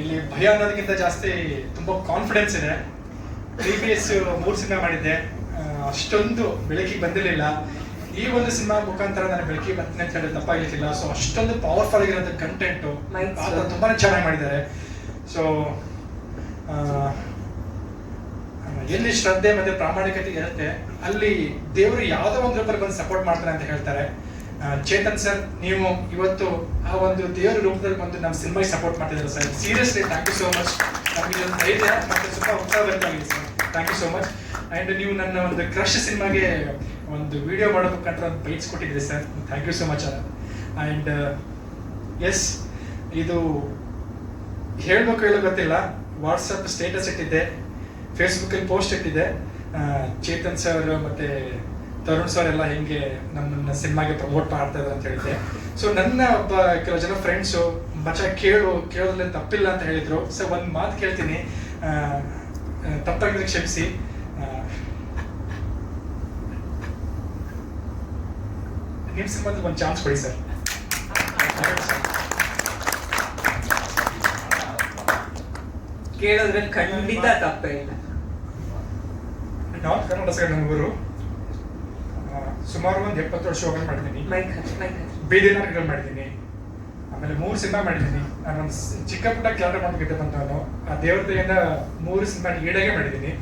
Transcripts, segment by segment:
ಇಲ್ಲಿ ಭಯ ಅನ್ನೋದಕ್ಕಿಂತ ಜಾಸ್ತಿ ತುಂಬಾ ಕಾನ್ಫಿಡೆನ್ಸ್ ಇದೆ. ಪ್ರೀವಿಯಸ್ ಮೂರು ಸಿನಿಮಾ ಮಾಡಿದ್ದೆ. ಅಷ್ಟೊಂದು ಬೆಳಕಿಗೆ ಬಂದಿರಲಿಲ್ಲ. ಈ ಒಂದು ಸಿನಿಮಾ ಮುಖಾಂತರ ನಾನು ಬೆಳಕಿಗೆ ಬರ್ತೀನಿ ಅಂತ ಹೇಳಿದ್ರೆ ತಪ್ಪಾಗಿರ್ಲಿಲ್ಲ ಸೊ ಅಷ್ಟೊಂದು ಪವರ್ಫುಲ್ ಆಗಿರೋಂಥ ಕಂಟೆಂಟು Mics. ತುಂಬಾನೇ ಚೆನ್ನಾಗಿ ಮಾಡಿದ್ದಾರೆ. ಸೊ ಎಲ್ಲಿ ಶ್ರದ್ಧೆ ಮತ್ತೆ ಪ್ರಾಮಾಣಿಕತೆ ಇರುತ್ತೆ ಅಲ್ಲಿ ದೇವರು ಯಾವುದೋ ಒಂದು ರೂಪದಲ್ಲಿ ಬಂದು ಸಪೋರ್ಟ್ ಮಾಡ್ತಾರೆ ಅಂತ ಹೇಳ್ತಾರೆ. ಚೇತನ್ ಸರ್, ನೀವು ಇವತ್ತು ಆ ಒಂದು ದೇವರ ರೂಪದಲ್ಲಿ ಬಂದು ನಮ್ಮ ಸಿನಿಮಾಗೆ ಸಪೋರ್ಟ್ ಮಾಡ್ತಿದ್ದಾರೆ sir? Seriously thank you so much ನಮಗೆ ಧೈರ್ಯ ಮತ್ತೆ ಸ್ವಲ್ಪ ಉತ್ಸಾಹ ಬೇಕಾಗಿದೆ sir. Thank you so much and ನೀವು ನನ್ನ ಒಂದು ಕ್ರಶ್ ಸಿನಿಮಾಗೆ ಒಂದು ವಿಡಿಯೋ ಮಾಡೋ ಒಂದು ಬೈಟ್ಸ್ ಕೊಟ್ಟಿದ್ದೀರಿ sir. Thank you so much and yes ಇದು ಹೇಳಬೇಕು ಹೇಳೋ ಗೊತ್ತಿಲ್ಲ. ವಾಟ್ಸಪ್ ಸ್ಟೇಟಸ್ ಇಟ್ಟಿದ್ದೆ. ಫೇಸ್ಬುಕ್ಕಲ್ಲಿ ಪೋಸ್ಟ್ ಇಟ್ಟಿದ್ದೆ. ಚೇತನ್ ಸರ್ ಮತ್ತೆ ತರುಣ್ ಸರ್ ಎಲ್ಲ ಹೆಂಗೆ ನಮ್ಮನ್ನ ಸಿನಿಮಾಗೆ ಪ್ರಮೋಟ್ ಮಾಡ್ತಾ ಇದ್ದಾರೆ ಅಂತ ಹೇಳಿದ್ದೆ ಸೊ ನನ್ನ ಒಬ್ಬ ಕೆಲವು ಜನ ಫ್ರೆಂಡ್ಸು ಮಚ ಕೇಳು ಕೇಳೋದ್ರಲ್ಲಿ ತಪ್ಪಿಲ್ಲ ಅಂತ ಹೇಳಿದ್ರು. ಸೊ ಒಂದು ಮಾತು ಕೇಳ್ತೀನಿ. ತಪ್ಪಾಗಿದ್ರೆ ಕ್ಷಮಿಸಿ. ನಿಮ್ಮ ಸಿನಿಮಾದಲ್ಲಿ ಒಂದು ಚಾನ್ಸ್ ಕೊಡಿ ಸರ್ ಕೇಳೋದ್ರಲ್ಲಿ ಖಂಡಿತ ತಪ್ಪೇ ಇಲ್ಲ. ನಾರ್ತ್ ಕರ್ನಾಟಕ ಸೈಡ್ ನಮ್ಮ ಊರು. ಆ, ಸುಮಾರು ಒಂದು ಮಾಡಿದ್ದೀನಿ. ಹಚ್ಚಿ ಮೈಕ್ ಹಚ್ಚಿ. ಬೀದಿ ನಾಟಕಗಳು ಮಾಡಿದ್ದೀನಿ. ಆಮೇಲೆ ಮೂರು ಸಿನಿಮಾ ಮಾಡಿದ್ದೀನಿ. ನಾನು ಚಿಕ್ಕ ಪುಟ್ಟ ಕ್ಯಾರೆಕ್ಟರ್ ಮಾಡ್ಬೇಕಿದ್ದೆ ಬಂದು ನಾನು ಆ ದೇವ್ರ ದಯಿಂದ ಮೂರು ಸಿನಿಮಾ ಈಡಾಗೆ ಮಾಡಿದ್ದೀನಿ.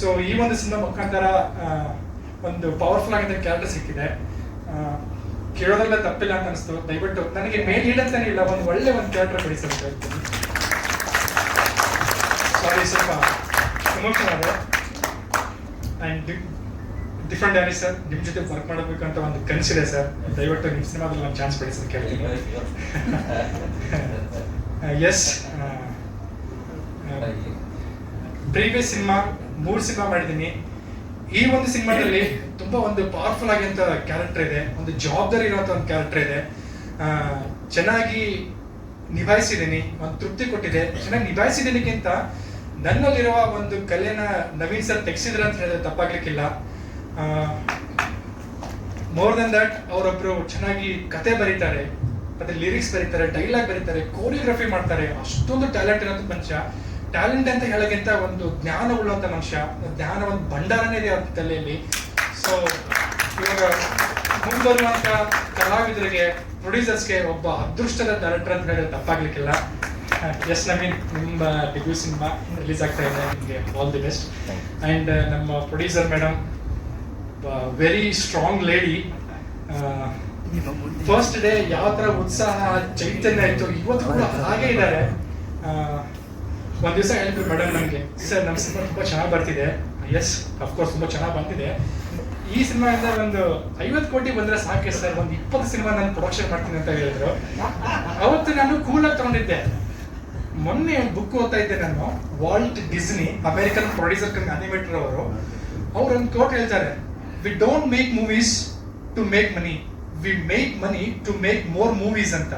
ಸೊ ಈ ಒಂದು ಸಿನಿಮಾ ಮುಖಾಂತರ ಒಂದು ಪವರ್ಫುಲ್ ಆಗಿದ್ದ ಕ್ಯಾರೆಕ್ಟರ್ ಸಿಕ್ಕಿದೆ. ಕೇಳೋದೆಲ್ಲ ತಪ್ಪಿಲ್ಲ ಅಂತ ಅನಿಸ್ತು. ದಯವಿಟ್ಟು ನನಗೆ ಮೇಲ್ ಇಡಂತಾನೆ ಇಲ್ಲ ಒಂದು ಒಳ್ಳೆ ಒಂದು ಕ್ಯಾರೆಕ್ಟರ್ ಅಂತ ಹೇಳ್ತೀನಿ. ಸಾರಿ ಸ್ವಲ್ಪ ಎಮೋಷನ್ ಆ್ಯಂಡ್ ಡಿಫ್ರೆಂಟ್ ಆಗಿ ಸರ್ ನಿಮ್ಮ ಜೊತೆ ವರ್ಕ್ ಮಾಡಬೇಕಂತ ಅಂತ ಒಂದು ಕನಸಿದೆ ಸರ್ ದಯವಿಟ್ಟು ನಿಮ್ಮ ಸಿನಿಮಾದಲ್ಲಿ ಒಂದು ಚಾನ್ಸ್ ಕೊಡಿ ಸರ್ ಕೇಳ್ತೀನಿ. ಎಸ್ ಪ್ರೀವಿಯಸ್ ಸಿನಿಮಾ ಮೂರು ಸಿನಿಮಾ ಮಾಡಿದ್ದೀನಿ. ಈ ಒಂದು ಸಿನಿಮಾದಲ್ಲಿ ತುಂಬಾ ಒಂದು ಪವರ್ಫುಲ್ ಆಗಿಂತ ಕ್ಯಾರೆಕ್ಟರ್ ಇದೆ. ಒಂದು ಜವಾಬ್ದಾರಿ ಇರುವಂತ ಒಂದು ಕ್ಯಾರೆಕ್ಟರ್ ಇದೆ. ಚೆನ್ನಾಗಿ ನಿಭಾಯಿಸಿದ್ದೀನಿ. ಒಂದು ತೃಪ್ತಿ ಕೊಟ್ಟಿದೆ. ಚೆನ್ನಾಗಿ ನಿಭಾಯಿಸಿದ್ದೀನಿಗಿಂತ ನನ್ನಲ್ಲಿರುವ ಒಂದು ಕಲೆನ ನವೀನ್ ಸರ್ ತೆಗೆಸಿದ್ರ ಅಂತ ಹೇಳಿದ್ರೆ ತಪ್ಪಾಗ್ಲಿಕ್ಕಿಲ್ಲ. ಮೋರ್ ದನ್ ದಟ್ ಅವರೊಬ್ರು ಚೆನ್ನಾಗಿ ಕತೆ ಬರೀತಾರೆ ಮತ್ತೆ ಲಿರಿಕ್ಸ್ ಬರೀತಾರೆ ಡೈಲಾಗ್ ಬರೀತಾರೆ ಕೋರಿಯೋಗ್ರಫಿ ಮಾಡ್ತಾರೆ. ಅಷ್ಟೊಂದು ಟ್ಯಾಲೆಂಟ್ ಇರೋಂಥ ಮನುಷ್ಯ. ಟ್ಯಾಲೆಂಟ್ ಅಂತ ಹೇಳೋಕ್ಕಿಂತ ಒಂದು ಜ್ಞಾನ ಉಳ್ಳಂತ ಮನುಷ್ಯ. ಜ್ಞಾನ ಒಂದು ಭಂಡಾರನೇ ಇದೆ ಅವ್ರ ತಲೆಯಲ್ಲಿ. ಸೊ ಇವಾಗ ಮುಂಬರುವಂತ ಕಲಾವಿದರಿಗೆ ಪ್ರೊಡ್ಯೂಸರ್ಸ್ಗೆ ಒಬ್ಬ ಅದೃಷ್ಟದ ಡೈರೆಕ್ಟರ್ ಅಂತ ಹೇಳಿದ್ರೆ ತಪ್ಪಾಗ್ಲಿಕ್ಕಿಲ್ಲ. ಎಸ್ ನವೀನ್ ನಿಮ್ಮ ಡೆಬ್ಯೂ ಸಿನಿಮಾ ರಿಲೀಸ್ ಆಗ್ತಾ ಇದೆ. ನಿಮಗೆ ಆಲ್ ದಿ ಬೆಸ್ಟ್ ಅಂಡ್ ನಮ್ಮ producer madam very strong lady first day ಯಾವ ತರ ಉತ್ಸಾಹ, ಚೈತನ್ಯ ಆಯಿತು ಇವತ್ತು ಕೂಡ ಹಾಗೆ ಇದ್ದಾರೆ. ಒಂದ್ ದಿವಸ ಹೇಳ್ತೀವಿ ಮೇಡಮ್ ನನಗೆ ಸರ್ ನಮ್ಮ ಸಿನಿಮಾ ತುಂಬಾ ಚೆನ್ನಾಗಿ ಬರ್ತಿದೆ. ಎಸ್ ಅಫ್ಕೋರ್ಸ್ ತುಂಬಾ ಚೆನ್ನಾಗಿ ಬಂದಿದೆ. ಈ ಸಿನಿಮಾಯಿಂದ ಒಂದು ಐವತ್ತು ಕೋಟಿ ಬಂದ್ರೆ ಸಾಕೆ ಸರ್ ಒಂದು ಇಪ್ಪತ್ತು ಸಿನಿಮಾ ನಾನು ಪ್ರೊಡಕ್ಷನ್ ಮಾಡ್ತೀನಿ ಅಂತ ಹೇಳಿದ್ರು. ಅವತ್ತು ನಾನು ಕೂಲಾಗಿ ತಗೊಂಡಿದ್ದೆ. ಮೊನ್ನೆ ಒಂದು ಬುಕ್ ಓದ್ತಾ ಇದ್ದೆ ನಾನು Walt Disney American producer cum animator ಅವರು. ಅವ್ರು ಒಂದು ಕೋಟ್ ಹೇಳ್ತಾರೆ. We don't make movies to make money we make money to make more movies ಅಂತ.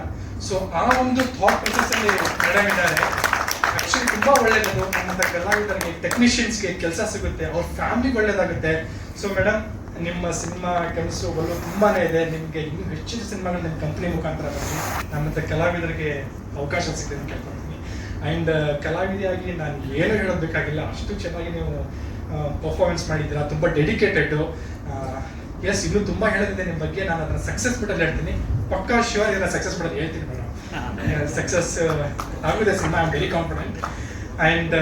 ಸೊ ಆ ಒಂದು ಥಾಟ್ ಪ್ರೊಸೆಸ್ ಅಲ್ಲಿ ಮೇಡಮ್ ಇದ್ದಾರೆ ಆಕ್ಚುಲಿ ತುಂಬಾ ಒಳ್ಳೇದದು ನಮ್ಮಂತ ಕಲಾವಿದರಿಗೆ ಟೆಕ್ನಿಷಿಯನ್ಸ್ಗೆ ಕೆಲಸ ಸಿಗುತ್ತೆ. ಅವ್ರ ಫ್ಯಾಮಿಲಿಗೆ ಒಳ್ಳೇದಾಗುತ್ತೆ. ಸೊ ಮೇಡಮ್ ನಿಮ್ಮ ಸಿನಿಮಾ ಕೆಲಸ ಒಳ್ಳೆ ತುಂಬಾನೇ ಇದೆ. ನಿಮಗೆ ಇನ್ನೂ ಹೆಚ್ಚಿನ ಸಿನಿಮಾಗಳು ನಿಮ್ಮ ಕಂಪ್ನಿ ಮುಖಾಂತರ ಬರಲಿ ನಮ್ಮಂತ ಕಲಾವಿದರಿಗೆ ಅವಕಾಶ ಸಿಗ್ತದೆ ಅಂತ ಕೇಳ್ಕೊಳ್ತೀನಿ. ಆ್ಯಂಡ್ ಕಲಾವಿದೆಯಾಗಿ ನಾನು ಏನು ಹೇಳೋದಕ್ಕಾಗಿಲ್ಲ. ಅಷ್ಟು ಚೆನ್ನಾಗಿ ನೀವು ಪರ್ಫಾರ್ಮೆನ್ಸ್ ಮಾಡಿದ್ದೀರಾ? ತುಂಬ ಡೆಡಿಕೇಟೆಡ್ ಎಸ್ ಇನ್ನೂ ತುಂಬ ಹೇಳೋದಿದೆ ನಿಮ್ಮ ಬಗ್ಗೆ. ನಾನು ಅದನ್ನ ಸಕ್ಸಸ್ ಬಿಟ್ಟಲ್ಲಿ ಹೇಳ್ತೀನಿ. ಪಕ್ಕಾ ಶ್ಯೂರ್ ಇದನ್ನ ಸಕ್ಸಸ್ ಬಿಡೋದು ಹೇಳ್ತೀನಿ ಮೇಡಮ್ ಸಕ್ಸಸ್ ಆಗಿದೆ cinema I am very confident and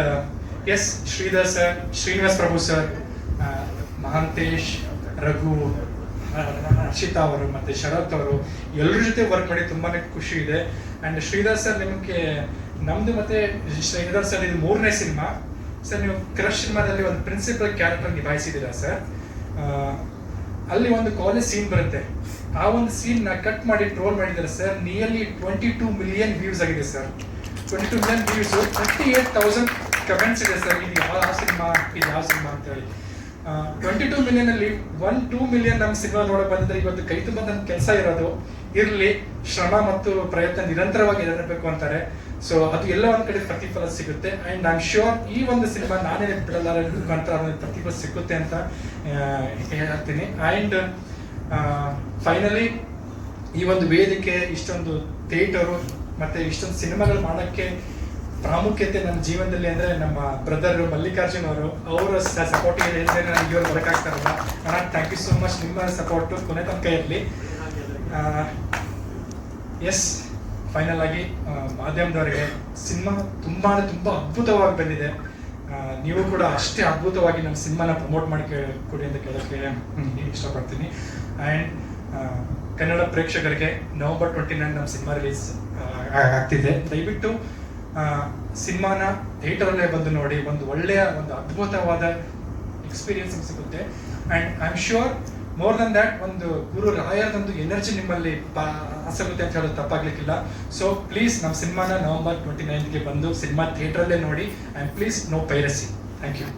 S Sridhar sir Srinivas Prabhu sir Mahantesh Raghu Harshitha ಅವರು ಮತ್ತೆ ಶರತ್ ಅವರು ಎಲ್ಲರ ಜೊತೆ ವರ್ಕ್ ಮಾಡಿ ತುಂಬಾ ಖುಷಿ ಇದೆ. ಅಂಡ್ ಶ್ರೀಧರ್ ಸರ್ ನಿಮಗೆ ನಮ್ದು ಮತ್ತೆ ಶ್ರೀಧರ್ ಸರ್ ಇದು ಮೂರನೇ ಸಿನಿಮಾ. ಸರ್ ನೀವು ಕ್ರಶ್ ಸಿನಿಮಾದಲ್ಲಿ ಒಂದು ಪ್ರಿನ್ಸಿಪಲ್ ಕ್ಯಾರೆಕ್ಟರ್ ನಿಭಾಯಿಸಿದ್ದೀರಾ ಸರ್ ಅಲ್ಲಿ ಒಂದು ಕಾಲೇಜ್ ಸೀನ್ ಬರುತ್ತೆ. ಆ ಒಂದು ಸೀನ್ನ ಕಟ್ ಮಾಡಿ ಟ್ರೋಲ್ ಮಾಡಿದ್ದಾರೆ sir nearly twenty two million views ಆಗಿದೆ sir twenty two million views thirty eight thousand comments ಇದೆ ಸರ್ ಇದು ಯಾವ ಸಿನಿಮಾ? ಇದು ಯಾವ ಸಿನಿಮಾ ಅಂತ ಹೇಳಿ. ಟ್ವೆಂಟಿ ಟೂ ಮಿಲಿಯನ್ ಅಲ್ಲಿ ಒನ್ ಟೂ ಮಿಲಿಯನ್ ನಮ್ಮ ಸಿನಿಮಾ ನೋಡಕ್ ಬಂದಿದ್ರೆ ಇವತ್ತು ಕೈ ತುಂಬ ನನ್ನ ಕೆಲಸ ಇರೋದು. ಇರಲಿ, ಶ್ರಮ ಮತ್ತು ಪ್ರಯತ್ನ ನಿರಂತರವಾಗಿ ಇರಬೇಕು ಅಂತಾರೆ. ಸೊ ಅದು ಎಲ್ಲ ಒಂದ್ ಕಡೆ ಪ್ರತಿಫಲ ಸಿಗುತ್ತೆ. ಅಂಡ್ ಐ ಶ್ಯೂರ್ ಈ ಒಂದು ಸಿನಿಮಾ ನಾನೇ ಬಿಡಲಾರ ಪ್ರತಿಫಲ ಸಿಗುತ್ತೆ ಅಂತ ಹೇಳ್ತೀನಿ. ಅಂಡ್ ಫೈನಲಿ ಈ ಒಂದು ವೇದಿಕೆ, ಇಷ್ಟೊಂದು ಥಿಯೇಟರು, ಮತ್ತೆ ಇಷ್ಟೊಂದು ಸಿನಿಮಾಗಳು ಮಾಡೋಕ್ಕೆ ಪ್ರಾಮುಖ್ಯತೆ ನನ್ನ ಜೀವನದಲ್ಲಿ ಅಂದರೆ ನಮ್ಮ ಬ್ರದರ್ ಮಲ್ಲಿಕಾರ್ಜುನ್ ಅವರು, ಅವರ ಸಪೋರ್ಟ್ ಹೇಳಿದ್ರೆ ನಾನು ಇವ್ರು ಅಣ್ಣ ಥ್ಯಾಂಕ್ ಯು ಸೋ ಮಚ್ ನಿಮ್ಮ ಸಪೋರ್ಟು ಕೊನೆ ತನಕ ಇರಲಿ. ಎಸ್ ಫೈನಲ್ ಆಗಿ ಮಾಧ್ಯಮದವರಿಗೆ ಸಿನಿಮಾ ತುಂಬಾ ತುಂಬಾ ತುಂಬ ಅದ್ಭುತವಾಗಿ ಬಂದಿದೆ. ನೀವು ಕೂಡ ಅಷ್ಟೇ ಅದ್ಭುತವಾಗಿ ನಮ್ಮ ಸಿನಿಮಾನ ಪ್ರಮೋಟ್ ಮಾಡಿ ಕೊಡಿ ಅಂತ ಕೇಳೋಕ್ಕೆ ಇಷ್ಟಪಡ್ತೀನಿ. ಆ್ಯಂಡ್ ಕನ್ನಡ ಪ್ರೇಕ್ಷಕರಿಗೆ ನವೆಂಬರ್ ಟ್ವೆಂಟಿ ನೈನ್ ನಮ್ಮ ಸಿನಿಮಾ ರಿಲೀಸ್ ಆಗ್ತಿದೆ. ದಯವಿಟ್ಟು ಸಿನಿಮಾನ ಥಿಯೇಟರಲ್ಲೇ ಬಂದು ನೋಡಿ ಒಂದು ಒಳ್ಳೆಯ ಒಂದು ಅದ್ಭುತವಾದ ಎಕ್ಸ್ಪೀರಿಯನ್ಸ್ ಸಿಗುತ್ತೆ. And I am sure more than that ಒಂದು ಗುರು ರಾಯರದೊಂದು ಎನರ್ಜಿ ನಿಮ್ಮಲ್ಲಿ ಆಸಗುತ್ತೆ ಅಂತ ಹೇಳೋದು ತಪ್ಪಾಗ್ಲಿಕ್ಕಿಲ್ಲ. ಸೊ ಪ್ಲೀಸ್ ನಮ್ಮ ಸಿನಿಮಾನ ನವೆಂಬರ್ ಟ್ವೆಂಟಿ ನೈನ್ಗೆ ಬಂದು ಸಿನಿಮಾ ಥಿಯೇಟ್ರಲ್ಲೇ ನೋಡಿ. And please no piracy thank you